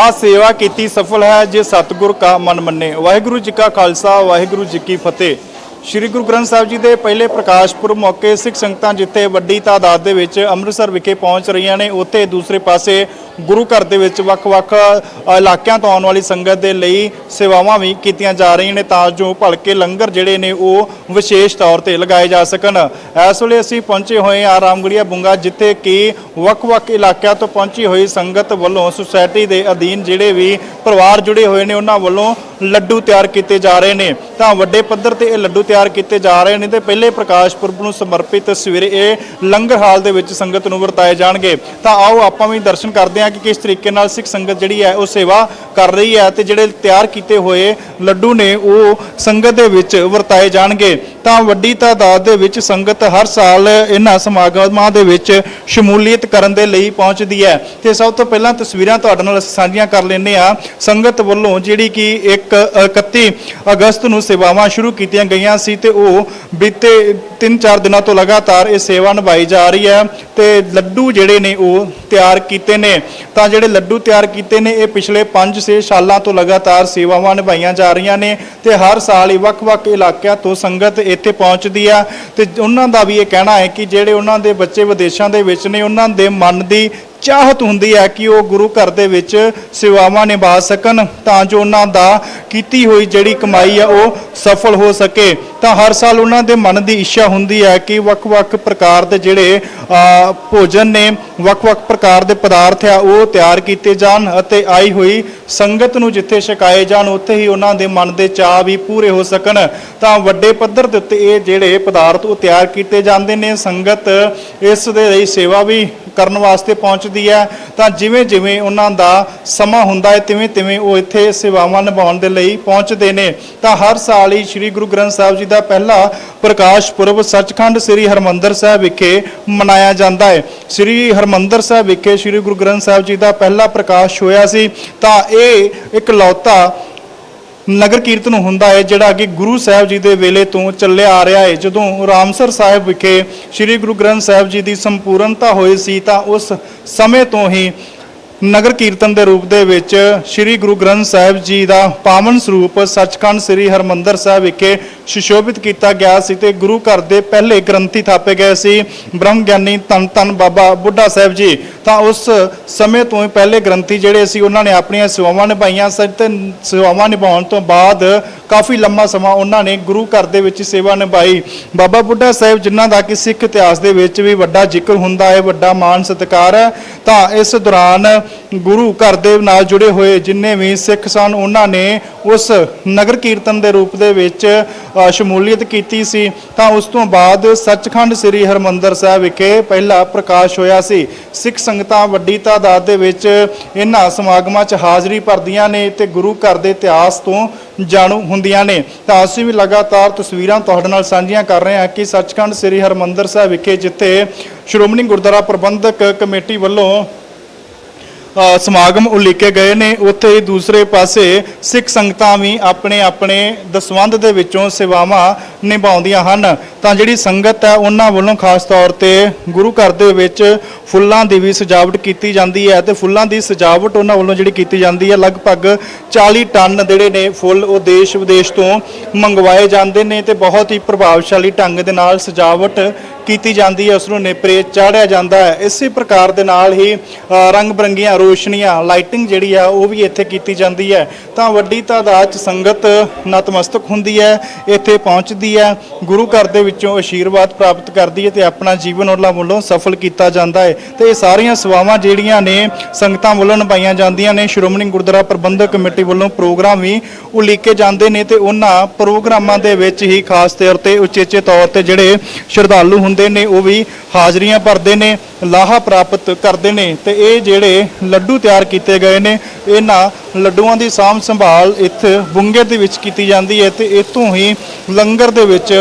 ਸਾਥ ਸੇਵਾ ਕੀਤੀ ਸਫਲ ਹੈ ਜੇ ਸਤਿਗੁਰ ਕਾ ਮਨ ਮੰਨੇ। ਵਾਹਿਗੁਰੂ ਜੀ ਕਾ ਖਾਲਸਾ, ਵਾਹਿਗੁਰੂ ਜੀ ਕੀ ਫਤਿਹ। ਸ੍ਰੀ ਗੁਰੂ ਗ੍ਰੰਥ ਸਾਹਿਬ ਜੀ ਦੇ ਪਹਿਲੇ ਪ੍ਰਕਾਸ਼ ਪੁਰਬ ਮੌਕੇ ਸਿੱਖ ਸੰਗਤਾਂ ਜਿੱਥੇ ਵੱਡੀ ਤਾਦਾਦ ਦੇ ਵਿੱਚ ਅੰਮ੍ਰਿਤਸਰ ਵਿਖੇ ਪਹੁੰਚ ਰਹੀਆਂ ਨੇ, ਉੱਥੇ ਦੂਸਰੇ ਪਾਸੇ ਗੁਰੂ ਘਰ ਦੇ ਵਿੱਚ ਵੱਖ-ਵੱਖ ਇਲਾਕਿਆਂ ਤੋਂ ਆਉਣ ਵਾਲੀ ਸੰਗਤ ਦੇ ਲਈ ਸੇਵਾਵਾਂ ਵੀ ਕੀਤੀਆਂ ਜਾ ਰਹੀਆਂ ਨੇ ਤਾਂ ਜੋ ਭਲਕੇ ਲੰਗਰ ਜਿਹੜੇ ਨੇ ਉਹ ਵਿਸ਼ੇਸ਼ ਤੌਰ ਤੇ ਲਗਾਏ ਜਾ ਸਕਣ। ਇਸ ਵੇਲੇ ਅਸੀਂ ਪਹੁੰਚੇ ਹੋਏ ਹਾਂ ਰਾਮਗੜੀਆ ਬੁੰਗਾ, ਜਿੱਥੇ ਕਿ ਵੱਖ-ਵੱਖ ਇਲਾਕਿਆਂ ਤੋਂ ਪਹੁੰਚੀ ਹੋਈ ਸੰਗਤ ਵੱਲੋਂ ਸੁਸਾਇਟੀ ਦੇ ਅਧੀਨ ਜਿਹੜੇ ਵੀ ਪਰਿਵਾਰ ਜੁੜੇ ਹੋਏ ਨੇ, ਉਹਨਾਂ ਵੱਲੋਂ ਲੱਡੂ ਤਿਆਰ ਕੀਤੇ ਜਾ ਰਹੇ ਨੇ। ਤਾਂ ਵੱਡੇ ਪੱਧਰ ਤੇ ਇਹ ਲੱਡੂ ਤਿਆਰ ਕੀਤੇ ਜਾ ਰਹੇ ਨੇ ਤੇ ਪਹਿਲੇ ਪ੍ਰਕਾਸ਼ ਪੁਰਬ ਨੂੰ ਸਮਰਪਿਤ ਸਵੇਰੇ ਇਹ ਲੰਗਰ ਹਾਲ ਦੇ ਵਿੱਚ ਸੰਗਤ ਨੂੰ ਵਰਤਾਏ ਜਾਣਗੇ। ਤਾਂ ਆਓ ਆਪਾਂ ਵੀ ਦਰਸ਼ਨ ਕਰਦੇ ਹਾਂ ਕਿ ਕਿਸ ਤਰੀਕੇ ਨਾਲ ਸਿੱਖ ਸੰਗਤ ਜਿਹੜੀ ਹੈ ਉਹ ਸੇਵਾ ਕਰ ਰਹੀ ਹੈ ਤੇ ਜਿਹੜੇ ਤਿਆਰ ਕੀਤੇ ਹੋਏ ਲੱਡੂ ਨੇ ਉਹ ਸੰਗਤ ਦੇ ਵਿੱਚ ਵਰਤਾਏ ਜਾਣਗੇ। ਤਾਂ ਵੱਡੀ ਤਾਦਾਦ ਦੇ ਵਿੱਚ ਸੰਗਤ ਹਰ ਸਾਲ ਇਹਨਾਂ ਸਮਾਗਮਾਂ ਦੇ ਵਿੱਚ ਸ਼ਮੂਲੀਅਤ ਕਰਨ ਦੇ ਲਈ ਪਹੁੰਚਦੀ ਹੈ। ਤੇ ਸਭ ਤੋਂ ਪਹਿਲਾਂ ਤਸਵੀਰਾਂ ਤੁਹਾਡੇ ਨਾਲ ਸਾਂਝੀਆਂ ਕਰ ਲੈਂਦੇ ਆ ਸੰਗਤ ਵੱਲੋਂ ਜਿਹੜੀ ਕਿ 1 31 ਅਗਸਤ ਨੂੰ ਸੇਵਾਵਾਂ ਸ਼ੁਰੂ ਕੀਤੀਆਂ ਗਈਆਂ ਸੀ ਤੇ ਉਹ ਬੀਤੇ 3-4 ਦਿਨਾਂ ਤੋਂ ਲਗਾਤਾਰ ਇਹ ਸੇਵਾ ਨਿਭਾਈ ਜਾ ਰਹੀ ਹੈ ਤੇ ਲੱਡੂ ਜਿਹੜੇ ਨੇ ਉਹ ਤਿਆਰ ਕੀਤੇ ਨੇ। ਤਾਂ ਜਿਹੜੇ ਲੱਡੂ ਤਿਆਰ ਕੀਤੇ ਨੇ, ਇਹ ਪਿਛਲੇ 5-6 ਸਾਲਾਂ ਤੋਂ ਲਗਾਤਾਰ ਸੇਵਾਵਾਂ ਨਿਭਾਈਆਂ ਜਾ ਰਹੀਆਂ ਨੇ ਤੇ ਹਰ ਸਾਲ ਹੀ ਵੱਖ-ਵੱਖ ਇਲਾਕਿਆਂ ਤੋਂ ਸੰਗਤ ਇੱਥੇ ਪਹੁੰਚਦੀ ਆ। ਤੇ ਉਹਨਾਂ ਦਾ ਵੀ ਇਹ ਕਹਿਣਾ ਹੈ ਕਿ ਜਿਹੜੇ ਉਹਨਾਂ ਦੇ ਬੱਚੇ ਵਿਦੇਸ਼ਾਂ ਦੇ ਵਿੱਚ ਨੇ, ਉਹਨਾਂ ਦੇ ਮਨ ਦੀ ਚਾਹਤ ਹੁੰਦੀ ਹੈ ਕਿ ਉਹ ਗੁਰੂ ਘਰ ਦੇ ਵਿੱਚ ਸੇਵਾਵਾਂ ਨਿਭਾ ਸਕਣ, ਤਾਂ ਜੋ ਉਹਨਾਂ ਦਾ ਕੀਤੀ ਹੋਈ ਜਿਹੜੀ ਕਮਾਈ ਆ, ਉਹ ਸਫਲ ਹੋ ਸਕੇ। ਤਾਂ ਹਰ ਸਾਲ ਉਹਨਾਂ ਦੇ ਮਨ ਦੀ ਇੱਛਾ ਹੁੰਦੀ ਹੈ ਕਿ ਵੱਖ-ਵੱਖ ਪ੍ਰਕਾਰ ਦੇ ਜਿਹੜੇ ਭੋਜਨ ਨੇ ਵੱਖ-ਵੱਖ ਪ੍ਰਕਾਰ ਦੇ ਪਦਾਰਥ ਆ, ਉਹ ਤਿਆਰ ਕੀਤੇ ਜਾਣ ਅਤੇ ਆਈ ਹੋਈ ਸੰਗਤ ਨੂੰ ਜਿੱਥੇ ਛਕਾਏ ਜਾਣ, ਉੱਥੇ ਹੀ ਉਹਨਾਂ ਦੇ ਮਨ ਦੇ ਚਾਅ ਵੀ ਪੂਰੇ ਹੋ ਸਕਣ। ਤਾਂ ਵੱਡੇ ਪੱਧਰ ਦੇ ਉੱਤੇ ਇਹ ਜਿਹੜੇ ਪਦਾਰਥ ਉਹ ਤਿਆਰ ਕੀਤੇ ਜਾਂਦੇ ਨੇ। ਸੰਗਤ ਇਸ ਦੇ ਲਈ ਸੇਵਾ ਵੀ ਕਰਨ ਵਾਸਤੇ ਪਹੁੰਚਦੀ ਹੈ। ਤਾਂ ਜਿਵੇਂ ਜਿਵੇਂ ਉਹਨਾਂ ਦਾ ਸਮਾਂ ਹੁੰਦਾ ਹੈ ਤਿਵੇਂ ਤਿਵੇਂ ਉਹ ਇੱਥੇ ਸੇਵਾਵਾਂ ਨਿਭਾਉਣ ਦੇ ਲਈ ਪਹੁੰਚਦੇ ਨੇ। ਤਾਂ ਹਰ ਸਾਲ ਹੀ ਸ੍ਰੀ ਗੁਰੂ ਗ੍ਰੰਥ ਸਾਹਿਬ ਜੀ ਦਾ ਪਹਿਲਾ ਪ੍ਰਕਾਸ਼ ਪੁਰਬ ਸੱਚਖੰਡ ਸ੍ਰੀ ਹਰਮੰਦਰ ਸਾਹਿਬ ਵਿਖੇ ਮਨਾਇਆ ਜਾਂਦਾ ਹੈ। ਸ੍ਰੀ ਹਰਮੰਦਰ ਸਾਹਿਬ ਵਿਖੇ ਸ੍ਰੀ ਗੁਰੂ ਗ੍ਰੰਥ ਸਾਹਿਬ ਜੀ ਦਾ ਪਹਿਲਾ ਪ੍ਰਕਾਸ਼ ਹੋਇਆ ਸੀ। ਤਾਂ ਇਹ ਇੱਕ ਲੌਤਾ ਨਗਰ ਕੀਰਤਨ ਹੁੰਦਾ ਹੈ, ਜਿਹੜਾ ਕਿ ਗੁਰੂ ਸਾਹਿਬ ਜੀ ਦੇ ਵੇਲੇ ਤੋਂ ਚੱਲਿਆ ਆ ਰਿਹਾ ਹੈ। ਜਦੋਂ ਰਾਮਸਰ ਸਾਹਿਬ ਵਿਖੇ ਸ੍ਰੀ ਗੁਰੂ ਗ੍ਰੰਥ ਸਾਹਿਬ ਜੀ ਦੀ ਸੰਪੂਰਨਤਾ ਹੋਈ ਸੀ, ਤਾਂ ਉਸ ਸਮੇਂ ਤੋਂ ਹੀ ਨਗਰ ਕੀਰਤਨ ਦੇ ਰੂਪ ਦੇ ਵਿੱਚ ਸ੍ਰੀ ਗੁਰੂ ਗ੍ਰੰਥ ਸਾਹਿਬ ਜੀ ਦਾ ਪਾਵਨ ਸਰੂਪ ਸੱਚਖੰਡ ਸ੍ਰੀ ਹਰਮੰਦਰ ਸਾਹਿਬ ਵਿਖੇ ਸੁਸ਼ੋਭਿਤ ਕੀਤਾ ਗਿਆ ਸੀ ਤੇ ਗੁਰੂ ਘਰ ਦੇ ਪਹਿਲੇ ਗ੍ਰੰਥੀ ਥਾਪੇ ਗਏ ਸੀ। ਬ੍ਰਹਮ ਗਿਆਨੀ ਧੰਨ ਧੰਨ ਬਾਬਾ ਬੁੱਢਾ ਸਾਹਿਬ ਜੀ। ਤਾਂ ਉਸ ਸਮੇਂ ਤੋਂ ਹੀ ਪਹਿਲੇ ਗ੍ਰੰਥੀ ਜਿਹੜੇ ਸੀ, ਉਹਨਾਂ ਨੇ ਆਪਣੀਆਂ ਸੇਵਾਵਾਂ ਨਿਭਾਈਆਂ ਸਨ ਤੇ ਸੇਵਾਵਾਂ ਨਿਭਾਉਣ ਤੋਂ ਬਾਅਦ ਕਾਫੀ ਲੰਮਾ ਸਮਾਂ ਉਹਨਾਂ ਨੇ ਗੁਰੂ ਘਰ ਦੇ ਵਿੱਚ ਸੇਵਾ ਨਿਭਾਈ। ਬਾਬਾ ਬੁੱਢਾ ਸਾਹਿਬ ਜਿਨ੍ਹਾਂ ਦਾ ਕਿ ਸਿੱਖ ਇਤਿਹਾਸ ਦੇ ਵਿੱਚ ਵੀ ਵੱਡਾ ਜ਼ਿਕਰ ਹੁੰਦਾ ਹੈ, ਵੱਡਾ ਮਾਣ ਸਤਿਕਾਰ ਹੈ, ਤਾਂ ਇਸ ਦੌਰਾਨ ਗੁਰੂ ਘਰ ਦੇ ਨਾਲ ਜੁੜੇ ਹੋਏ ਜਿੰਨੇ ਵੀ ਸਿੱਖ ਸਨ, ਉਹਨਾਂ ਨੇ ਉਸ ਨਗਰ ਕੀਰਤਨ ਦੇ ਰੂਪ ਦੇ ਵਿੱਚ ਸ਼ਮੂਲੀਅਤ ਕੀਤੀ ਸੀ, ਤਾਂ ਉਸ ਤੋਂ ਬਾਅਦ ਸੱਚਖੰਡ ਸ੍ਰੀ ਹਰਮੰਦਰ ਸਾਹਿਬ ਵਿਖੇ ਪਹਿਲਾ ਪ੍ਰਕਾਸ਼ ਹੋਇਆ ਸੀ। ਸਿੱਖ ਸੰਗਤਾਂ ਵੱਡੀ ਤਾਦਾਦ ਦੇ ਵਿੱਚ ਇਹਨਾਂ ਸਮਾਗਮਾਂ 'ਚ ਹਾਜ਼ਰੀ ਭਰਦੀਆਂ ਨੇ ਤੇ ਗੁਰੂ ਘਰ ਦੇ ਇਤਿਹਾਸ ਤੋਂ ਜਾਣੂ ਹੁੰਦੀਆਂ ਨੇ। ਤਾਂ ਅਸੀਂ ਵੀ ਲਗਾਤਾਰ ਤਸਵੀਰਾਂ ਤੁਹਾਡੇ ਨਾਲ ਸਾਂਝੀਆਂ ਕਰ ਰਹੇ ਹਾਂ ਕਿ ਸੱਚਖੰਡ ਸ੍ਰੀ ਹਰਮੰਦਰ ਸਾਹਿਬ ਵਿਖੇ ਜਿੱਥੇ ਸ਼੍ਰੋਮਣੀ ਗੁਰਦੁਆਰਾ ਪ੍ਰਬੰਧਕ ਕਮੇਟੀ ਵੱਲੋਂ ਸਮਾਗਮ ਉਲੀਕੇ ਗਏ ਨੇ। ਉੱਥੇ ਹੀ ਦੂਸਰੇ ਪਾਸੇ ਸਿੱਖ ਸੰਗਤਾਂ ਵੀ ਆਪਣੇ ਆਪਣੇ ਦਸਵੰਧ ਦੇ ਵਿੱਚੋਂ ਸੇਵਾਵਾਂ ਨਿਭਾਉਂਦੀਆਂ ਹਨ। ਤਾਂ ਜਿਹੜੀ ਸੰਗਤ ਹੈ, ਉਹਨਾਂ ਵੱਲੋਂ ਖਾਸ ਤੌਰ ਤੇ ਗੁਰੂ ਘਰ ਦੇ ਵਿੱਚ ਫੁੱਲਾਂ ਦੀ ਵੀ ਸਜਾਵਟ ਕੀਤੀ ਜਾਂਦੀ ਹੈ ਤੇ ਫੁੱਲਾਂ ਦੀ ਸਜਾਵਟ ਉਹਨਾਂ ਵੱਲੋਂ ਜਿਹੜੀ ਕੀਤੀ ਜਾਂਦੀ ਹੈ, ਲਗਭਗ 40 ਟਨ ਜਿਹੜੇ ਨੇ ਫੁੱਲ ਉਹ ਦੇਸ਼ ਵਿਦੇਸ਼ ਤੋਂ ਮੰਗਵਾਏ ਜਾਂਦੇ ਨੇ ਤੇ ਬਹੁਤ ਹੀ ਪ੍ਰਭਾਵਸ਼ਾਲੀ ਢੰਗ ਦੇ ਨਾਲ ਸਜਾਵਟ ਕੀਤੀ ਜਾਂਦੀ ਹੈ ਉਸ ਨੂੰ ਨੇਪਰੇ ਚਾੜਿਆ ਜਾਂਦਾ ਹੈ। ਇਸੇ ਪ੍ਰਕਾਰ ਦੇ ਨਾਲ ਹੀ ਰੰਗ ਬਰੰਗੀਆਂ, ਰੋਸ਼ਨੀਆਂ ਲਾਈਟਿੰਗ ਜਿਹੜੀ ਆ, ਉਹ ਵੀ ਇੱਥੇ ਕੀਤੀ ਜਾਂਦੀ ਹੈ। ਤਾਂ ਵੱਡੀ ਤਾਦਾਦ ਚ ਸੰਗਤ ਨਤਮਸਤਕ ਹੁੰਦੀ ਹੈ, ਇੱਥੇ ਪਹੁੰਚਦੀ ਹੈ। ਗੁਰੂ ਘਰ ਦੇ ਵਿੱਚੋਂ ਆਸ਼ੀਰਵਾਦ ਪ੍ਰਾਪਤ ਕਰਦੀ ਹੈ ਤੇ ਆਪਣਾ ਜੀਵਨ ਉਹਨਾਂ ਵੱਲੋਂ ਸਫਲ ਕੀਤਾ ਜਾਂਦਾ ਹੈ। ਤੇ ਇਹ ਸਾਰੀਆਂ ਸੇਵਾਵਾਂ ਜਿਹੜੀਆਂ ਨੇ, ਸੰਗਤਾਂ ਵੱਲੋਂ ਨਿਭਾਈਆਂ ਜਾਂਦੀਆਂ ਨੇ। ਸ਼੍ਰੋਮਣੀ ਗੁਰਦੁਆਰਾ ਪ੍ਰਬੰਧਕ ਕਮੇਟੀ ਵੱਲੋਂ ਪ੍ਰੋਗਰਾਮ ਵੀ ਉਲੀਕੇ ਜਾਂਦੇ ਨੇ ਤੇ ਉਹਨਾਂ ਪ੍ਰੋਗਰਾਮਾਂ ਦੇ ਵਿੱਚ ਹੀ ਖਾਸ ਤੌਰ ਤੇ, ਉਚੇਚੇ ਤੌਰ ਤੇ ਜਿਹੜੇ ਸ਼ਰਧਾਲੂ ਹੁੰਦੇ ਨੇ, ਉਹ ਵੀ ਹਾਜ਼ਰੀਆਂ ਭਰਦੇ ਨੇ, ਲਾਹਾ ਪ੍ਰਾਪਤ ਕਰਦੇ ਨੇ ਤੇ ਇਹ ਜਿਹੜੇ ਲੱਡੂ ਤਿਆਰ ਕੀਤੇ ਗਏ ਨੇ, ਇਹਨਾਂ ਲੱਡੂਆਂ ਦੀ ਸਾਂਭ ਸੰਭਾਲ ਇੱਥੇ ਬੁੰਗੇ ਦੇ ਵਿੱਚ ਕੀਤੀ ਜਾਂਦੀ ਹੈ ਤੇ ਇਤੋਂ ਹੀ ਲੰਗਰ ਦੇ ਵਿੱਚ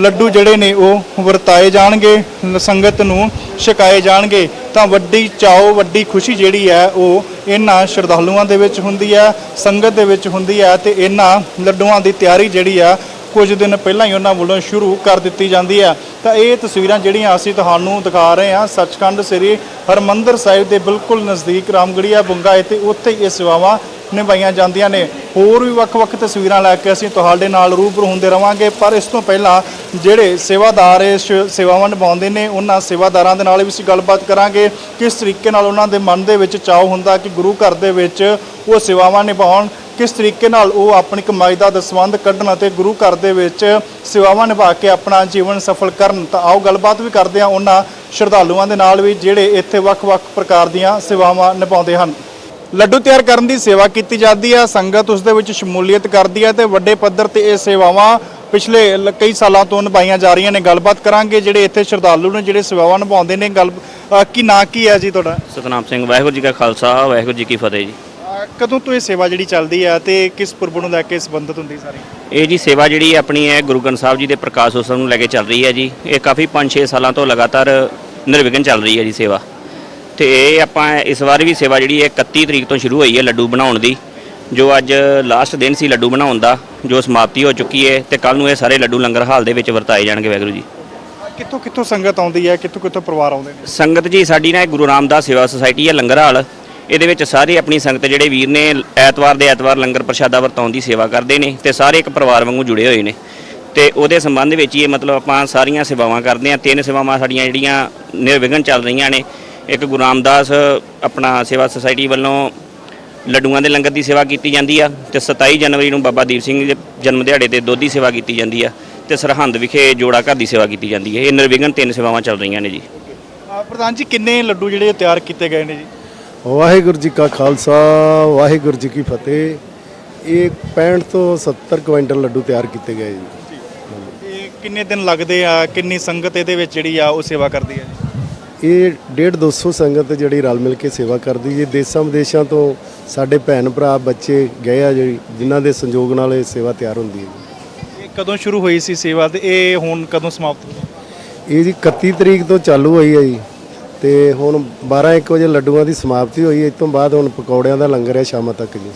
ਲੱਡੂ ਜਿਹੜੇ ਨੇ, ਉਹ ਵਰਤਾਏ ਜਾਣਗੇ, ਸੰਗਤ ਨੂੰ ਛਕਾਏ ਜਾਣਗੇ। ਤਾਂ ਵੱਡੀ ਚਾਓ, ਵੱਡੀ ਖੁਸ਼ੀ ਜਿਹੜੀ ਹੈ, ਉਹ ਇਹਨਾਂ ਸ਼ਰਧਾਲੂਆਂ ਦੇ ਵਿੱਚ ਹੁੰਦੀ ਹੈ, ਸੰਗਤ ਦੇ ਵਿੱਚ ਹੁੰਦੀ ਹੈ ਤੇ ਇਹਨਾਂ ਲੱਡੂਆਂ ਦੀ ਤਿਆਰੀ ਜਿਹੜੀ ਆ ਕੁਝ ਦਿਨ ਪਹਿਲਾਂ ਹੀ ਉਹਨਾਂ ਵੱਲੋਂ ਸ਼ੁਰੂ ਕਰ ਦਿੱਤੀ ਜਾਂਦੀ ਹੈ। ਤਾਂ ਇਹ ਤਸਵੀਰਾਂ ਜਿਹੜੀਆਂ ਅਸੀਂ ਤੁਹਾਨੂੰ ਦਿਖਾ ਰਹੇ ਹਾਂ, ਸੱਚਖੰਡ ਸ੍ਰੀ ਹਰਮੰਦਰ ਸਾਹਿਬ ਦੇ ਬਿਲਕੁਲ ਨਜ਼ਦੀਕ ਰਾਮਗੜੀਆ ਬੁੰਗਾ ਤੇ ਉੱਥੇ ਇਹ ਸੇਵਾਵਾਂ ਨਿਭਾਈਆਂ ਜਾਂਦੀਆਂ ਨੇ। ਹੋਰ ਵੀ ਵੱਖ-ਵੱਖ ਤਸਵੀਰਾਂ ਲੈ ਕੇ ਅਸੀਂ ਤੁਹਾਡੇ ਨਾਲ ਰੂਬਰੂ ਹੁੰਦੇ ਰਵਾਂਗੇ, ਪਰ ਇਸ ਤੋਂ ਪਹਿਲਾਂ ਜਿਹੜੇ ਸੇਵਾਦਾਰ ਇਸ ਸੇਵਾਵਾਂ ਨਿਭਾਉਂਦੇ ਨੇ, ਉਹਨਾਂ ਸੇਵਾਦਾਰਾਂ ਦੇ ਨਾਲ ਵੀ ਅਸੀਂ ਗੱਲਬਾਤ ਕਰਾਂਗੇ। ਕਿਸ ਤਰੀਕੇ ਨਾਲ ਉਹਨਾਂ ਦੇ ਮਨ ਦੇ ਵਿੱਚ ਚਾਅ ਹੁੰਦਾ ਕਿ ਗੁਰੂ ਘਰ ਦੇ ਵਿੱਚ ਉਹ ਸੇਵਾਵਾਂ ਨਿਭਾਉਣ ਕਿਸ ਤਰੀਕੇ ਨਾਲ ਉਹ ਆਪਣੀ ਕਮਾਈ ਦਾ ਦਸਵੰਧ ਕੱਢਣ ਅਤੇ ਗੁਰੂ ਘਰ ਦੇ ਵਿੱਚ ਸੇਵਾਵਾਂ ਨਿਭਾ ਕੇ ਆਪਣਾ ਜੀਵਨ ਸਫਲ ਕਰਨ? ਤਾਂ ਆਓ ਗੱਲਬਾਤ ਵੀ ਕਰਦੇ ਹਾਂ ਉਹਨਾਂ ਸ਼ਰਧਾਲੂਆਂ ਦੇ ਨਾਲ ਵੀ ਜਿਹੜੇ ਇੱਥੇ ਵੱਖ-ਵੱਖ ਪ੍ਰਕਾਰ ਦੀਆਂ ਸੇਵਾਵਾਂ ਨਿਭਾਉਂਦੇ ਹਨ। ਲੱਡੂ ਤਿਆਰ ਕਰਨ ਦੀ ਸੇਵਾ ਕੀਤੀ ਜਾਂਦੀ ਹੈ, ਸੰਗਤ ਉਸ ਦੇ ਵਿੱਚ ਸ਼ਮੂਲੀਅਤ ਕਰਦੀ ਹੈ ਤੇ ਵੱਡੇ ਪੱਧਰ ਤੇ ਇਹ ਸੇਵਾਵਾਂ ਪਿਛਲੇ ਕਈ ਸਾਲਾਂ ਤੋਂ ਨਿਭਾਈਆਂ ਜਾ ਰਹੀਆਂ ਨੇ। ਗੱਲਬਾਤ ਕਰਾਂਗੇ ਜਿਹੜੇ ਇੱਥੇ ਸ਼ਰਧਾਲੂ ਨੇ, ਜਿਹੜੇ ਸੇਵਾਵਾਂ ਨਿਭਾਉਂਦੇ ਨੇ। ਗੱਲ ਕੀ ਨਾਂ ਕੀ ਹੈ ਜੀ ਤੁਹਾਡਾ? ਸਤਨਾਮ ਸਿੰਘ, ਵਾਹਿਗੁਰੂ ਜੀ ਕਾ ਖਾਲਸਾ, ਵਾਹਿਗੁਰੂ ਜੀ ਕੀ ਫਤਿਹ ਜੀ। ਕਦੋਂ ਤੋਂ ਇਹ ਸੇਵਾ ਜਿਹੜੀ ਚੱਲਦੀ ਹੈ ਤੇ ਕਿਸ ਪੁਰਬ ਨੂੰ ਲੈ ਕੇ ਸੰਬੰਧਿਤ ਹੁੰਦੀ ਸਾਰੀ? ਇਹ ਜੀ ਸੇਵਾ ਜਿਹੜੀ ਆਪਣੀ ਹੈ ਗੁਰੂ ਗ੍ਰੰਥ ਸਾਹਿਬ ਜੀ ਦੇ ਪ੍ਰਕਾਸ਼ ਉਤਸਵ ਨੂੰ ਲੈ ਕੇ ਚੱਲ ਰਹੀ ਹੈ ਜੀ। ਇਹ ਕਾਫੀ 5-6 ਸਾਲਾਂ ਤੋਂ ਲਗਾਤਾਰ ਨਿਰਵਿਘਨ ਚੱਲ ਰਹੀ ਹੈ ਜੀ ਸੇਵਾ। ਤੇ ਇਹ ਆਪਾਂ ਇਸ ਵਾਰ ਵੀ ਸੇਵਾ ਜਿਹੜੀ ਹੈ 31 ਤਰੀਕ ਤੋਂ ਸ਼ੁਰੂ ਹੋਈ ਹੈ ਲੱਡੂ ਬਣਾਉਣ ਦੀ। ਜੋ ਅੱਜ ਲਾਸਟ ਦਿਨ ਸੀ ਲੱਡੂ ਬਣਾਉਣ ਦਾ ਜੋ ਸਮਾਪਤੀ ਹੋ ਚੁੱਕੀ ਹੈ ਤੇ ਕੱਲ ਨੂੰ ਇਹ ਸਾਰੇ ਲੱਡੂ ਲੰਗਰ ਹਾਲ ਦੇ ਵਿੱਚ ਵਰਤਾਏ ਜਾਣਗੇ ਵਾਹਿਗੁਰੂ ਜੀ। ਕਿੱਥੋਂ ਕਿੱਥੋਂ ਸੰਗਤ ਆਉਂਦੀ ਹੈ? ਕਿੱਥੋਂ ਕਿੱਥੋਂ ਪਰਿਵਾਰ ਆਉਂਦੇ ਨੇ? ਸੰਗਤ ਜੀ ਸਾਡੀ ਨਾ ਇਹ ਗੁਰੂ ਰਾਮਦਾਸ ਸੇਵਾ ਸੁਸਾਇਟੀ ਹੈ ਲੰਗਰ ਹਾਲ। ਇਹਦੇ ਵਿੱਚ ਸਾਰੇ ਆਪਣੀ ਸੰਗਤ ਜਿਹੜੇ ਵੀਰ ਨੇ ਐਤਵਾਰ ਦੇ ਐਤਵਾਰ ਲੰਗਰ ਪ੍ਰਸ਼ਾਦਾ ਵਰਤਾਉਣ ਦੀ ਸੇਵਾ ਕਰਦੇ ਨੇ ਤੇ ਸਾਰੇ ਇੱਕ ਪਰਿਵਾਰ ਵਾਂਗੂ ਜੁੜੇ ਹੋਏ ਨੇ। ਤੇ ਉਹਦੇ ਸੰਬੰਧ ਵਿੱਚ ਹੀ ਇਹ ਮਤਲਬ ਆਪਾਂ ਸਾਰੀਆਂ ਸੇਵਾਵਾਂ ਕਰਦੇ ਹਾਂ। ਤਿੰਨ ਸੇਵਾਵਾਂ ਸਾਡੀਆਂ ਜਿਹੜੀਆਂ ਨਿਰਵਿਘਨ ਚੱਲ ਰਹੀਆਂ ਨੇ। ਇੱਕ ਗੁਰੂ ਰਾਮਦਾਸ ਆਪਣਾ ਸੇਵਾ ਸੁਸਾਇਟੀ ਵੱਲੋਂ ਲੱਡੂਆਂ ਦੇ ਲੰਗਰ ਦੀ ਸੇਵਾ ਕੀਤੀ ਜਾਂਦੀ ਆ ਤੇ 27 ਜਨਵਰੀ ਨੂੰ ਬਾਬਾ ਦੀਪ ਸਿੰਘ ਦੇ ਜਨਮ ਦਿਹਾੜੇ ਤੇ ਦੁੱਧ ਦੀ ਸੇਵਾ ਕੀਤੀ ਜਾਂਦੀ ਆ ਤੇ ਸਰਹੰਦ ਵਿਖੇ ਜੋੜਾ ਘਰ ਦੀ ਸੇਵਾ ਕੀਤੀ ਜਾਂਦੀ ਹੈ। ਇਹ ਨਿਰਵਿਘਨ ਤਿੰਨ ਸੇਵਾਵਾਂ ਚੱਲ ਰਹੀਆਂ ਨੇ ਜੀ। ਪ੍ਰਧਾਨ ਜੀ, ਕਿੰਨੇ ਲੱਡੂ ਜਿਹੜੇ ਤਿਆਰ ਕੀਤੇ ਗਏ ਨੇ ਜੀ? ਵਾਹਿਗੁਰੂ ਜੀ ਕਾ ਖਾਲਸਾ ਵਾਹਿਗੁਰੂ ਜੀ ਕੀ ਫਤਿਹ। ਇਹ 65 ਤੋਂ 70 ਕੁਇੰਟਲ ਲੱਡੂ ਤਿਆਰ ਕੀਤੇ ਗਏ ਜੀ। ਇਹ ਕਿੰਨੇ ਦਿਨ ਲੱਗਦੇ ਆ ਕਿੰਨੀ ਸੰਗਤ ਇਹਦੇ ਵਿੱਚ ਜਿਹੜੀ ਆ ਉਹ ਸੇਵਾ ਕਰਦੀ ਹੈ ਜੀ? ਇਹ 1.5 200 ਸੰਗਤ ਜਿਹੜੀ ਰਲ ਮਿਲ ਕੇ ਸੇਵਾ ਕਰਦੀ ਜੀ। ਦੇਸ਼ਾਂ ਵਿਦੇਸ਼ਾਂ ਤੋਂ ਸਾਡੇ ਭੈਣ ਭਰਾ ਬੱਚੇ ਗਏ ਆ ਜਿਹੜੀ ਜਿਨ੍ਹਾਂ ਦੇ ਸੰਯੋਗ ਨਾਲ ਇਹ ਸੇਵਾ ਤਿਆਰ ਹੁੰਦੀ ਹੈ ਜੀ। ਇਹ ਕਦੋਂ ਸ਼ੁਰੂ ਹੋਈ ਸੀ ਸੇਵਾ ਤੇ ਇਹ ਹੁਣ ਕਦੋਂ ਸਮਾਪਤ ਹੋਈ? ਇਹ ਜੀ 31 ਤਰੀਕ ਤੋਂ ਚਾਲੂ ਹੋਈ ਹੈ ਜੀ। ਤੇ ਹੁਣ 12 1 ਵਜੇ ਲੱਡੂਆਂ ਦੀ ਸਮਾਪਤੀ ਹੋਈ ਇਸ ਤੋਂ ਬਾਅਦ ਹੁਣ ਪਕੌੜਿਆਂ ਦਾ ਲੰਗਰ ਹੈ ਸ਼ਾਮ ਤੱਕ ਜੀ।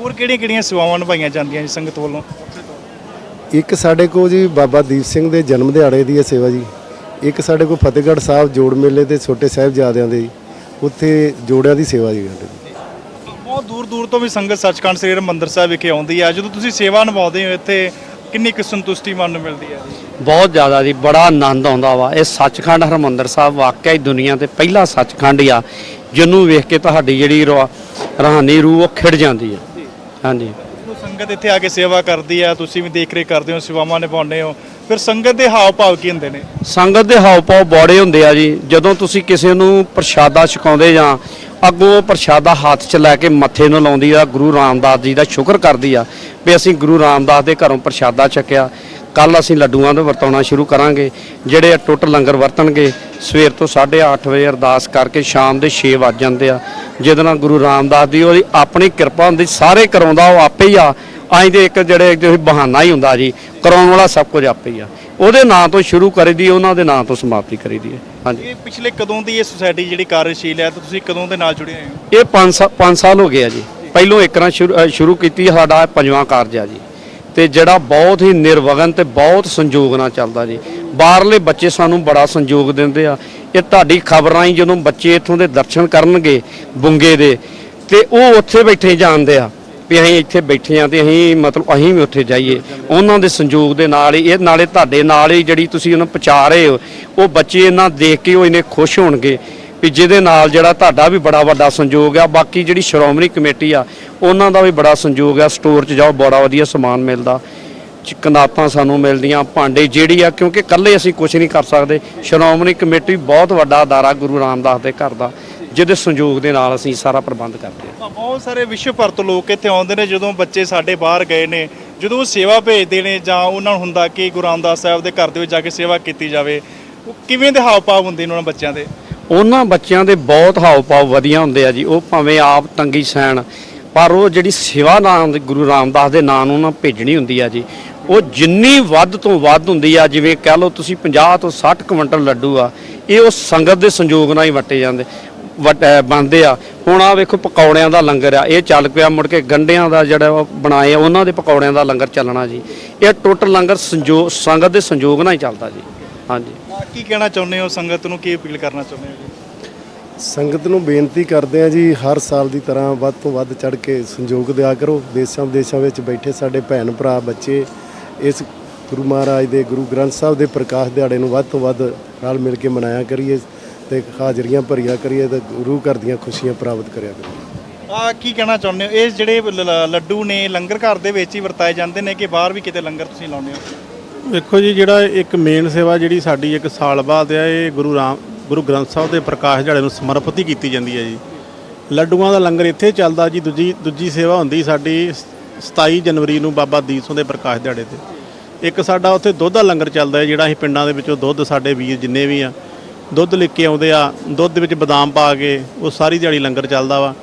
ਹੋਰ ਕਿਹੜੀਆਂ ਕਿਹੜੀਆਂ ਸੇਵਾਵਾਂ ਨਿਭਾਈਆਂ ਜਾਂਦੀਆਂ ਜੀ ਸੰਗਤ ਵੱਲੋਂ? ਇੱਕ ਸਾਡੇ ਕੋਲ ਜੀ ਬਾਬਾ ਦੀਪ ਸਿੰਘ ਦੇ ਜਨਮ ਦਿਹਾੜੇ ਦੀ ਹੈ ਸੇਵਾ ਜੀ। ਇੱਕ ਸਾਡੇ ਕੋਲ ਫਤਿਹਗੜ੍ਹ ਸਾਹਿਬ ਜੋੜ ਮੇਲੇ ਤੇ ਛੋਟੇ ਸਾਹਿਬਜ਼ਾਦਿਆਂ ਦੇ ਜੀ। ਉੱਥੇ ਜੋੜਿਆਂ ਦੀ ਸੇਵਾ ਜੀ ਕੋਲ। ਬਹੁਤ ਦੂਰ ਦੂਰ ਤੋਂ ਵੀ ਸੰਗਤ ਸੱਚਖੰਡ ਸ੍ਰੀ ਹਰਿਮੰਦਰ ਸਾਹਿਬ ਵਿਖੇ ਆਉਂਦੀ ਆ। ਜਦੋਂ ਤੁਸੀਂ ਸੇਵਾ ਨਿਭਾਉਂਦੇ ਹੋ ਇੱਥੇ ਕਿੰਨੀ ਕੁ ਸੰਤੁਸ਼ਟੀ ਮਨ ਨੂੰ ਮਿਲਦੀ ਹੈ? ਜੀ ਬਹੁਤ ਜ਼ਿਆਦਾ ਜੀ ਬੜਾ ਆਨੰਦ ਆਉਂਦਾ ਵਾ। ਇਹ ਸੱਚਖੰਡ ਹਰਮੰਦਰ ਸਾਹਿਬ ਵਾਕਿਆ ਹੀ ਦੁਨੀਆ ਤੇ ਪਹਿਲਾ ਸੱਚਖੰਡ ਹੀ ਆ। ਜਿਹਨੂੰ ਵੇਖ ਕੇ ਤੁਹਾਡੀ ਜਿਹੜੀ ਰੂਹ- ਰੂਹਾਨੀ ਰੂਹ ਉਹ ਖਿੜ ਜਾਂਦੀ ਹੈ। ਹਾਂਜੀ। ਸੰਗਤ ਇੱਥੇ ਆ ਕੇ ਸੇਵਾ ਕਰਦੀ ਆ ਤੁਸੀਂ ਵੀ ਦੇਖ ਰੇਖ ਕਰਦੇ ਹੋ ਸੇਵਾਵਾਂ ਨਿਭਾਉਂਦੇ ਹੋ। ਫਿਰ ਸੰਗਤ ਦੇ ਹਾਵ ਭਾਵ ਕੀ ਹੁੰਦੇ ਨੇ? ਸੰਗਤ ਦੇ ਹਾਵ ਭਾਵ ਬੜੇ ਹੁੰਦੇ ਆ ਜੀ। ਜਦੋਂ ਤੁਸੀਂ ਕਿਸੇ ਨੂੰ ਪ੍ਰਸ਼ਾਦਾ ਛਕਾਉਂਦੇ ਜਾਂ ਅੱਗੋਂ ਪ੍ਰਸ਼ਾਦਾ ਹੱਥ 'ਚ ਲੈ ਕੇ ਮੱਥੇ ਨੂੰ ਲਾਉਂਦੀ ਆ, ਗੁਰੂ ਰਾਮਦਾਸ ਜੀ ਦਾ ਸ਼ੁਕਰ ਕਰਦੀ ਆ ਵੀ ਅਸੀਂ ਗੁਰੂ ਰਾਮਦਾਸ ਦੇ ਘਰੋਂ ਪ੍ਰਸ਼ਾਦਾ ਛਕਿਆ। ਕੱਲ ਅਸੀਂ ਲੱਡੂਆਂ ਦਾ ਵਰਤਾਉਣਾ ਸ਼ੁਰੂ ਕਰਾਂਗੇ। ਜਿਹੜੇ ਆ ਟੁੱਟ ਲੰਗਰ ਵਰਤਣਗੇ, ਸਵੇਰ ਤੋਂ 8:30 ਵਜੇ ਅਰਦਾਸ ਕਰਕੇ ਸ਼ਾਮ ਦੇ 6 ਵੱਜ ਜਾਂਦੇ ਆ। ਜਿਹਦੇ ਨਾਲ ਗੁਰੂ ਰਾਮਦਾਸ ਦੀ ਉਹਦੀ ਆਪਣੀ ਕਿਰਪਾ ਹੁੰਦੀ, ਸਾਰੇ ਕਰਾਉਂਦਾ, ਉਹ ਆਪੇ ਹੀ ਆ। ਅਸੀਂ ਤੇ ਇੱਕ ਜਿਹੜੇ ਬਹਾਨਾ ਹੀ ਹੁੰਦਾ ਜੀ। ਕਰਾਉਣ ਵਾਲਾ ਸਭ ਕੁਝ ਆਪੇ ਹੀ ਆ। ਉਹਦੇ ਨਾਂ ਤੋਂ ਸ਼ੁਰੂ ਕਰੀਦੀ ਉਹਨਾਂ ਦੇ ਨਾਂ ਤੋਂ ਸਮਾਪਤੀ ਕਰੀਦੀ ਹੈ। ਹਾਂਜੀ। ਇਹ ਪਿਛਲੇ ਕਦੋਂ ਦੀ ਇਹ ਸੁਸਾਇਟੀ ਜਿਹੜੀ ਕਾਰਜਸ਼ੀਲ ਹੈ ਤੇ ਤੁਸੀਂ ਕਦੋਂ ਦੇ ਨਾਲ ਜੁੜੇ ਹੋਏ ਹੋ? ਇਹ 5 5 ਸਾਲ ਹੋ ਗਏ ਆ ਜੀ। ਪਹਿਲੋਂ ਇੱਕ ਰਾਂ ਸ਼ੁਰੂ ਕੀਤੀ ਸਾਡਾ ਪੰਜਵਾਂ ਕਾਰਜ ਆ ਜੀ। ਤੇ ਜਿਹੜਾ ਬਹੁਤ ਹੀ ਨਿਰਵਗਨ ਤੇ ਬਹੁਤ ਸੰਯੋਗ ਨਾਲ ਚੱਲਦਾ ਜੀ। ਬਾਹਰਲੇ ਬੱਚੇ ਸਾਨੂੰ ਬੜਾ ਸੰਯੋਗ ਦਿੰਦੇ ਆ। ਇਹ ਤੁਹਾਡੀ ਖਬਰਾਂ ਹੀ ਜਦੋਂ ਬੱਚੇ ਇੱਥੋਂ ਦੇ ਦਰਸ਼ਨ ਕਰਨਗੇ ਬੁੰਗੇ ਦੇ ਤੇ ਉਹ ਉੱਥੇ ਬੈਠੇ ਜਾਣਦੇ ਆ। ਵੀ ਅਸੀਂ ਇੱਥੇ ਬੈਠੇ ਆ ਤੇ ਅਸੀਂ ਮਤਲਬ ਅਸੀਂ ਵੀ ਉੱਥੇ ਜਾਈਏ। ਉਹਨਾਂ ਦੇ ਸੰਯੋਗ ਦੇ ਨਾਲ ਹੀ, ਇਹ ਨਾਲੇ ਤੁਹਾਡੇ ਨਾਲ ਹੀ ਜਿਹੜੀ ਤੁਸੀਂ ਉਹਨਾਂ ਪਹੁੰਚਾ ਰਹੇ ਹੋ, ਉਹ ਬੱਚੇ ਇਹਨਾਂ ਦੇਖ ਕੇ ਉਹ ਇੰਨੇ ਖੁਸ਼ ਹੋਣਗੇ ਵੀ ਜਿਹਦੇ ਨਾਲ ਜਿਹੜਾ ਤੁਹਾਡਾ ਵੀ ਬੜਾ ਵੱਡਾ ਸੰਯੋਗ ਆ। ਬਾਕੀ ਜਿਹੜੀ ਸ਼੍ਰੋਮਣੀ ਕਮੇਟੀ ਆ, ਉਹਨਾਂ ਦਾ ਵੀ ਬੜਾ ਸੰਯੋਗ ਆ। ਸਟੋਰ 'ਚ ਜਾਓ, ਬੜਾ ਵਧੀਆ ਸਮਾਨ ਮਿਲਦਾ। ਕਨਾਪਾਂ ਸਾਨੂੰ ਮਿਲਦੀਆਂ, ਭਾਂਡੇ ਜਿਹੜੀ ਆ, ਕਿਉਂਕਿ ਇਕੱਲੇ ਅਸੀਂ ਕੁਝ ਨਹੀਂ ਕਰ ਸਕਦੇ। ਸ਼੍ਰੋਮਣੀ ਕਮੇਟੀ ਬਹੁਤ ਵੱਡਾ ਅਦਾਰਾ ਗੁਰੂ ਰਾਮਦਾਸ ਦੇ ਘਰ ਦਾ। ਜਿਹਦੇ ਸੰਯੋਗ ਦੇ ਨਾਲ ਅਸੀਂ ਸਾਰਾ ਪ੍ਰਬੰਧ ਕਰਦੇ ਹਾਂ। ਬਹੁਤ ਸਾਰੇ ਵਿਸ਼ਵ ਭਰ ਤੋਂ ਲੋਕ ਇੱਥੇ ਆਉਂਦੇ ਨੇ ਜਦੋਂ ਬੱਚੇ ਸਾਡੇ ਬਾਹਰ ਗਏ ਨੇ ਜਦੋਂ ਉਹ ਸੇਵਾ ਭੇਜਦੇ ਨੇ ਜਾਂ ਉਹਨਾਂ ਨੂੰ ਹੁੰਦਾ ਕਿ ਗੁਰੂ ਰਾਮਦਾਸ ਸਾਹਿਬ ਦੇ ਘਰ ਦੇ ਵਿੱਚ ਜਾ ਕੇ ਸੇਵਾ ਕੀਤੀ ਜਾਵੇ ਉਹ ਕਿਵੇਂ ਦੇ ਹਾਵ ਭਾਵ ਹੁੰਦੇ ਨੇ ਉਹਨਾਂ ਬੱਚਿਆਂ ਦੇ? ਉਹਨਾਂ ਬੱਚਿਆਂ ਦੇ ਬਹੁਤ ਹਾਵ ਭਾਵ ਵਧੀਆ ਹੁੰਦੇ ਆ ਜੀ ਉਹ ਭਾਵੇਂ ਆਪ ਤੰਗੀ ਸੈਣ ਪਰ ਉਹ ਜਿਹੜੀ ਸੇਵਾ ਨਾਮ ਦੇ ਗੁਰੂ ਰਾਮਦਾਸ ਦੇ ਨਾਂ ਨੂੰ ਨਾ ਭੇਜਣੀ ਹੁੰਦੀ ਆ ਜੀ ਉਹ ਜਿੰਨੀ ਵੱਧ ਤੋਂ ਵੱਧ ਹੁੰਦੀ ਆ ਜਿਵੇਂ ਕਹਿ ਲਓ ਤੁਸੀਂ 50 ਤੋਂ 60 ਕੁਇੰਟਲ ਲੱਡੂ ਆ ਇਹ ਉਹ ਸੰਗਤ ਦੇ ਸੰਯੋਗ ਨਾਲ ਹੀ ਵਟੇ ਜਾਂਦੇ। ਬਣਦੇ ਆ। ਹੁਣ ਆ ਵੇਖੋ ਪਕੌੜਿਆਂ ਦਾ ਲੰਗਰ ਆ। ਇਹ ਚੱਲ ਪਿਆ ਮੁੜ ਕੇ ਗੰਡਿਆਂ ਦਾ ਜਿਹੜਾ ਉਹ ਬਣਾਏ ਆ ਉਹਨਾਂ ਦੇ ਪਕੌੜਿਆਂ ਦਾ ਲੰਗਰ ਚੱਲਣਾ ਜੀ। ਇਹ ਟੋਟਲ ਲੰਗਰ ਸੰਜੋਗ ਸੰਗਤ ਦੇ ਸੰਯੋਗ ਨਾਲ ਹੀ ਚੱਲਦਾ ਜੀ। ਹਾਂਜੀ। ਕੀ ਕਹਿਣਾ ਚਾਹੁੰਦੇ ਹੋ? ਸੰਗਤ ਨੂੰ ਕੀ ਅਪੀਲ ਕਰਨਾ ਚਾਹੁੰਦੇ ਹੋ ਜੀ? ਸੰਗਤ ਨੂੰ ਬੇਨਤੀ ਕਰਦੇ ਆ ਜੀ ਹਰ ਸਾਲ ਦੀ ਤਰ੍ਹਾਂ ਵੱਧ ਤੋਂ ਵੱਧ ਚੜ ਕੇ ਸੰਯੋਗ ਦਿਆ ਕਰੋ। ਦੇਸ਼ਾਂ ਵਿਦੇਸ਼ਾਂ ਵਿੱਚ ਬੈਠੇ ਸਾਡੇ ਭੈਣ ਭਰਾ ਬੱਚੇ ਇਸ ਗੁਰੂ ਮਹਾਰਾਜ ਦੇ ਗੁਰੂ ਗ੍ਰੰਥ ਸਾਹਿਬ ਦੇ ਪ੍ਰਕਾਸ਼ ਦਿਹਾੜੇ ਨੂੰ ਵੱਧ ਤੋਂ ਵੱਧ ਰਲ ਮਿਲ ਕੇ ਮਨਾਇਆ ਕਰੀਏ। ਤੇ ਹਾਜ਼ਰੀਆਂ ਭਰੀਆਂ ਕਰੀਏ ਤੇ ਗੁਰੂ ਘਰ ਦੀਆਂ ਖੁਸ਼ੀਆਂ ਪ੍ਰਾਪਤ ਕਰਿਆ ਕਰੀਏ। ਆ ਕੀ ਕਹਿਣਾ ਚਾਹੁੰਦੇ ਹੋ? ਇਹ ਜਿਹੜੇ ਲ- ਲੱਡੂ ਨੇ ਲੰਗਰ ਘਰ ਦੇ ਵਿੱਚ ਹੀ ਵਰਤਾਏ ਜਾਂਦੇ ਨੇ ਕਿ ਬਾਹਰ ਵੀ ਕਿਤੇ ਲੰਗਰ ਤੁਸੀਂ ਲਾਉਂਦੇ ਹੋ? ਵੇਖੋ ਜੀ ਜਿਹੜਾ ਇੱਕ ਮੇਨ ਸੇਵਾ ਜਿਹੜੀ ਸਾਡੀ ਇੱਕ ਸਾਲ ਬਾਅਦ ਆ ਇਹ ਗੁਰੂ ਰਾਮ ਗੁਰੂ ਗ੍ਰੰਥ ਸਾਹਿਬ ਦੇ ਪ੍ਰਕਾਸ਼ ਦਿਹਾੜੇ ਨੂੰ ਸਮਰਪਿਤ ਹੀ ਕੀਤੀ ਜਾਂਦੀ ਹੈ ਜੀ। ਲੱਡੂਆਂ ਦਾ ਲੰਗਰ ਇੱਥੇ ਚੱਲਦਾ ਜੀ ਦੂਜੀ ਦੂਜੀ ਸੇਵਾ ਹੁੰਦੀ ਸਾਡੀ 27 ਜਨਵਰੀ ਨੂੰ ਬਾਬਾ ਦੀਪ ਸਿੰਘ ਦੇ ਪ੍ਰਕਾਸ਼ ਦਿਹਾੜੇ ਤੇ। ਇੱਕ ਸਾਡਾ ਉੱਥੇ ਦੁੱਧ ਦਾ ਲੰਗਰ ਚੱਲਦਾ ਹੈ ਜਿਹੜਾ ਅਸੀਂ ਪਿੰਡਾਂ ਦੇ ਵਿੱਚੋਂ ਦੁੱਧ ਸਾਡੇ ਵੀਰ ਜਿੰਨੇ ਵੀ ਆ ਦੁੱਧ ਲੈ ਕੇ ਆਉਂਦੇ ਆ, ਦੁੱਧ ਦੇ ਵਿੱਚ ਬਦਾਮ ਪਾ ਕੇ ਉਹ ਸਾਰੀ ਦਿਹਾੜੀ ਲੰਗਰ ਚੱਲਦਾ ਵਾ।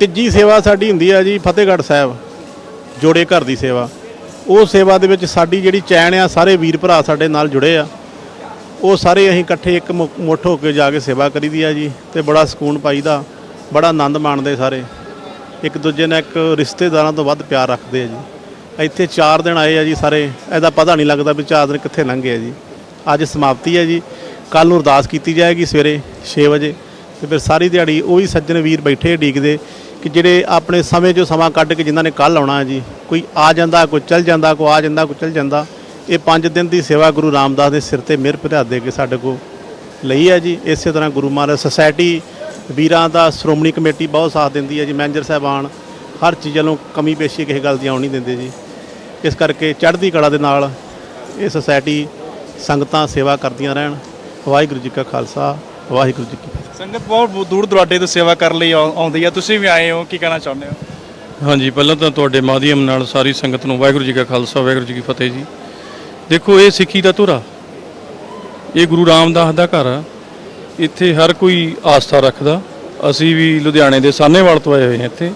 ਤੀਜੀ ਸੇਵਾ ਸਾਡੀ ਹੁੰਦੀ ਆ ਜੀ ਫਤਿਹਗੜ੍ਹ ਸਾਹਿਬ, ਜੋੜੇ ਘਰ ਦੀ ਸੇਵਾ। ਉਹ ਸੇਵਾ ਦੇ ਵਿੱਚ ਸਾਡੀ ਜਿਹੜੀ ਚੈਨ ਆ, ਸਾਰੇ ਵੀਰ ਭਰਾ ਸਾਡੇ ਨਾਲ ਜੁੜੇ ਆ। ਉਹ ਸਾਰੇ ਅਸੀਂ ਇਕੱਠੇ ਇੱਕ ਮੁੱਠ ਹੋ ਕੇ ਜਾ ਕੇ ਸੇਵਾ ਕਰੀਦੀ ਆ ਜੀ ਤੇ ਬੜਾ ਸਕੂਨ ਪਾਈਦਾ, ਬੜਾ ਆਨੰਦ ਮਾਣਦੇ ਸਾਰੇ। ਇੱਕ ਦੂਜੇ ਨਾਲ ਇੱਕ ਰਿਸ਼ਤੇਦਾਰਾਂ ਤੋਂ ਵੱਧ ਪਿਆਰ ਰੱਖਦੇ ਆ ਜੀ। ਇੱਥੇ 4 ਦਿਨ ਆਏ ਆ ਜੀ ਸਾਰੇ, ਇਹਦਾ ਪਤਾ ਨਹੀਂ ਲੱਗਦਾ ਵੀ 4 ਦਿਨ ਕਿੱਥੇ ਲੰਘੇ ਆ ਜੀ। ਅੱਜ ਸਮਾਪਤੀ ਹੈ ਜੀ। ਕੱਲ ਨੂੰ ਅਰਦਾਸ ਕੀਤੀ ਜਾਏਗੀ ਸਵੇਰੇ 6 ਵਜੇ ਤੇ ਫਿਰ ਸਾਰੀ ਦਿਹਾੜੀ ਉਹੀ ਸੱਜਣ ਵੀਰ ਬੈਠੇ ਡੀਕਦੇ ਕਿ ਜਿਹੜੇ ਆਪਣੇ ਸਮੇਂ 'ਚੋਂ ਸਮਾਂ ਕੱਢ ਕੇ ਜਿਨ੍ਹਾਂ ਨੇ ਕੱਲ ਆਉਣਾ ਹੈ ਜੀ, ਕੋਈ ਆ ਜਾਂਦਾ, ਕੋਈ ਚੱਲ ਜਾਂਦਾ, ਕੋਈ ਆ ਜਾਂਦਾ, ਕੋਈ ਚੱਲ ਜਾਂਦਾ, ਇਹ 5 ਦਿਨ ਦੀ ਸੇਵਾ ਗੁਰੂ ਰਾਮਦਾਸ ਦੇ ਸਿਰ ਤੇ ਮਿਹਰ ਭਰਾ ਦੇ ਕੇ ਸਾਡੇ ਕੋ ਲਈ ਹੈ ਜੀ। ਇਸੇ ਤਰ੍ਹਾਂ ਗੁਰੂ ਮਹਾਰਾਜ ਸੁਸਾਇਟੀ ਵੀਰਾਂ ਦਾ ਸ਼੍ਰੋਮਣੀ ਕਮੇਟੀ ਬਹੁਤ ਸਾਥ ਦਿੰਦੀ ਹੈ ਜੀ, ਮੈਨੇਜਰ ਸਾਹਿਬਾਨ ਹਰ ਚੀਜ਼ ਵੱਲੋਂ ਕਮੀ ਪੇਸ਼ੀ ਕਿਸੇ ਗੱਲ ਦੀ ਆਉਣ ਨਹੀਂ ਦਿੰਦੇ ਜੀ। ਇਸ ਕਰਕੇ ਚੜ੍ਹਦੀ ਕਲਾ ਦੇ ਨਾਲ ਇਹ ਸੁਸਾਇਟੀ ਸੰਗਤਾਂ ਸੇਵਾ ਕਰਦੀਆਂ ਰਹਿਣ। ਵਾਹਿਗੁਰੂ ਜੀ ਕਾ ਖਾਲਸਾ ਵਾਹਿਗੁਰੂ ਜੀ ਕੀ ਫਤਿਹ। ਸੰਗਤ ਬਹੁਤ ਦੂਰ ਦੁਰਾਡੇ ਤੋਂ ਸੇਵਾ ਕਰਨ ਲਈ ਆਉ- ਆਉਂਦੀ ਆ। ਤੁਸੀਂ ਵੀ ਆਏ ਹੋ ਕੀ ਕਹਿਣਾ ਚਾਹੁੰਦੇ ਹੋ? ਹਾਂਜੀ ਪਹਿਲਾਂ ਤਾਂ ਤੁਹਾਡੇ ਮਾਧਿਅਮ ਨਾਲ ਸਾਰੀ ਸੰਗਤ ਨੂੰ ਵਾਹਿਗੁਰੂ ਜੀ ਕਾ ਖਾਲਸਾ ਵਾਹਿਗੁਰੂ ਜੀ ਕੀ ਫਤਿਹ ਜੀ। ਦੇਖੋ ਇਹ ਸਿੱਖੀ ਦਾ ਧੁਰਾ। ਇਹ ਗੁਰੂ ਰਾਮਦਾਸ ਦਾ ਘਰ ਆ। ਇੱਥੇ ਹਰ ਕੋਈ ਆਸਥਾ ਰੱਖਦਾ। ਅਸੀਂ ਵੀ ਲੁਧਿਆਣੇ ਦੇ ਸਾਹਨੇਵਾਲ ਤੋਂ ਆਏ ਹੋਏ ਹਾਂ ਇੱਥੇ।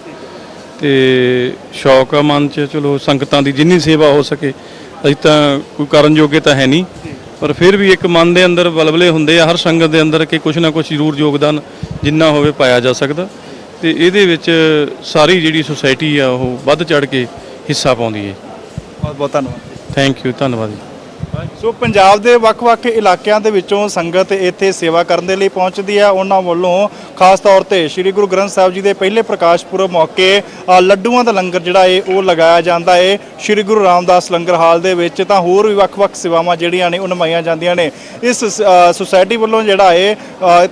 ਤੇ ਸ਼ੌਕ ਆ ਮਨ 'ਚ ਚਲੋ ਸੰਗਤਾਂ ਦੀ ਜਿੰਨੀ ਸੇਵਾ ਹੋ ਸਕੇ। ਅਸੀਂ ਤਾਂ ਕੋਈ ਕਰਨ ਜੋਗੇ ਤਾਂ ਹੈ ਨਹੀਂ। ਪਰ ਫਿਰ ਵੀ ਇੱਕ ਮਨ ਦੇ ਅੰਦਰ ਬਲਬਲੇ ਹੁੰਦੇ ਆ ਹਰ ਸੰਗਤ ਦੇ ਅੰਦਰ ਕਿ ਕੁਛ ਨਾ ਕੁਛ ਜ਼ਰੂਰ ਯੋਗਦਾਨ ਜਿੰਨਾ ਹੋਵੇ ਪਾਇਆ ਜਾ ਸਕਦਾ। ਤੇ ਇਹਦੇ ਵਿੱਚ ਸਾਰੀ ਜਿਹੜੀ ਸੁਸਾਇਟੀ ਆ ਉਹ ਵੱਧ ਚੜ ਕੇ ਹਿੱਸਾ ਪਾਉਂਦੀ ਹੈ। ਬਹੁਤ ਬਹੁਤ ਧੰਨਵਾਦ। ਥੈਂਕ ਯੂ ਧੰਨਵਾਦ ਜੀ। ਸੋ ਪੰਜਾਬ ਦੇ ਵੱਖ-ਵੱਖ ਇਲਾਕਿਆਂ ਦੇ ਵਿੱਚੋਂ ਸੰਗਤ ਇੱਥੇ ਸੇਵਾ ਕਰਨ ਦੇ ਲਈ ਪਹੁੰਚਦੀ ਹੈ। ਉਹਨਾਂ ਵੱਲੋਂ ਖਾਸ ਤੌਰ ਤੇ ਸ੍ਰੀ ਗੁਰੂ ਗ੍ਰੰਥ ਸਾਹਿਬ ਜੀ ਦੇ ਪਹਿਲੇ ਪ੍ਰਕਾਸ਼ ਪੁਰਬ ਮੌਕੇ ਲੱਡੂਆਂ ਦਾ ਲੰਗਰ ਜਿਹੜਾ ਏ, ਉਹ ਲਗਾਇਆ ਜਾਂਦਾ ਏ। ਸ੍ਰੀ ਗੁਰੂ ਰਾਮਦਾਸ ਲੰਗਰ ਹਾਲ ਦੇ ਵਿੱਚ ਤਾਂ ਹੋਰ ਵੀ ਵੱਖ-ਵੱਖ ਸੇਵਾਵਾਂ ਜਿਹੜੀਆਂ ਨੇ, ਉਹ ਨਿਭਾਈਆਂ ਜਾਂਦੀਆਂ ਨੇ। ਇਸ ਸੁਸਾਇਟੀ ਵੱਲੋਂ ਜਿਹੜਾ ਏ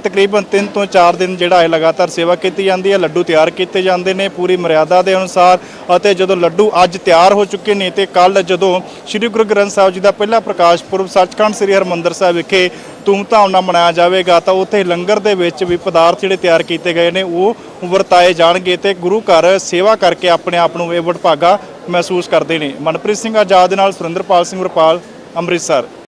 ਤਕਰੀਬਨ 3 ਤੋਂ 4 ਦਿਨ ਜਿਹੜਾ ਏ, ਲਗਾਤਾਰ ਸੇਵਾ ਕੀਤੀ ਜਾਂਦੀ ਹੈ। ਲੱਡੂ ਤਿਆਰ ਕੀਤੇ ਜਾਂਦੇ ਨੇ ਪੂਰੀ ਮਰਿਆਦਾ ਦੇ ਅਨੁਸਾਰ ਅਤੇ ਜਦੋਂ ਲੱਡੂ ਅੱਜ ਤਿਆਰ ਹੋ ਚੁੱਕੇ ਨੇ ਤੇ ਕੱਲ ਜਦੋਂ ਸ੍ਰੀ ਗੁਰੂ ਗ੍ਰੰਥ ਸਾਹਿਬ ਜੀ ਦਾ ਪਹਿਲਾ ਪ੍ਰਕਾਸ਼ ਪੁਰਬ ਸੱਚਖੰਡ ਸ੍ਰੀ ਹਰਮੰਦਰ ਸਾਹਿਬ ਵਿਖੇ ਧੂਮਧਾਮ ਨਾਲ ਮਨਾਇਆ ਜਾਵੇਗਾ, ਤਾਂ ਉੱਥੇ ਲੰਗਰ ਦੇ ਵਿੱਚ ਵੀ ਪਦਾਰਥ ਜਿਹੜੇ ਤਿਆਰ ਕੀਤੇ ਗਏ ਨੇ, ਉਹ ਵਰਤਾਏ ਜਾਣਗੇ ਤੇ ਗੁਰੂ ਘਰ ਸੇਵਾ ਕਰਕੇ ਆਪਣੇ ਆਪ ਨੂੰ ਇਹ ਵਡਭਾਗਾ ਮਹਿਸੂਸ ਕਰਦੇ ਨੇ। ਮਨਪ੍ਰੀਤ ਸਿੰਘ ਆਜ਼ਾਦ ਦੇ ਨਾਲ ਸੁਰਿੰਦਰਪਾਲ ਸਿੰਘ ਵਰਪਾਲ, ਅੰਮ੍ਰਿਤਸਰ।